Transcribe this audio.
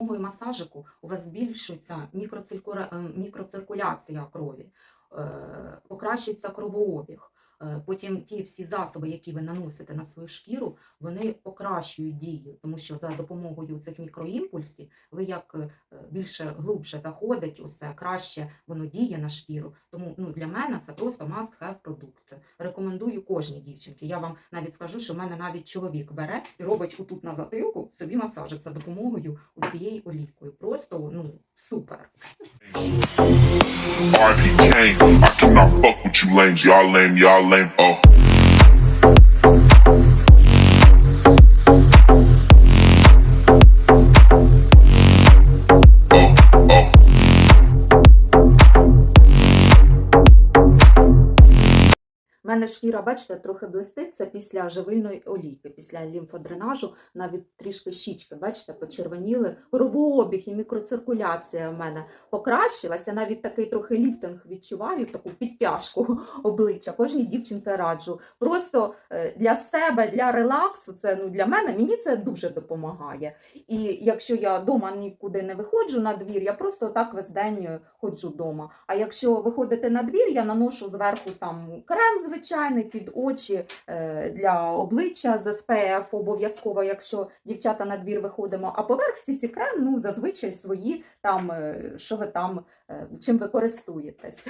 допомогою масажику у вас збільшується е, мікроциркуляція крові, е, покращується кровообіг. Е, Потім ті всі засоби, які ви наносите на свою шкіру, вони покращують дію, тому що за допомогою цих мікроімпульсів ви як е, більше глубше заходить, усе краще воно діє на шкіру. Тому ну, для мене це просто must-have продукт. Рекомендую кожній дівчинці. Я вам навіть скажу, що в мене навіть чоловік бере і робить отут на затилку собі масажик за допомогою цієї олійкою. Просто ну супер. RP Kane, I cannot fuck with you lames, y'all lame, y'all lame. Oh, У мене шкіра, бачите, трохи блистить, це після живильної олійки, після лімфодренажу, навіть трішки щічки, бачите, почервоніли. Кровообіг і мікроциркуляція в мене покращилася. Навіть такий трохи ліфтинг відчуваю, таку підтяжку обличчя. Кожній дівчинці раджу. Просто е, для себе, для релаксу, це ну для мене, мені це дуже допомагає. І якщо я вдома нікуди не виходжу на двір, я просто так весь день е, ходжу вдома. А якщо виходити на двір, я наношу зверху там крем звичайний під очі е, для обличчя з СПФ, обов'язково, якщо дівчата на двір виходимо. А поверх стісі крем, ну зазвичай свої там, е, що ви там, е, чим ви користуєтесь.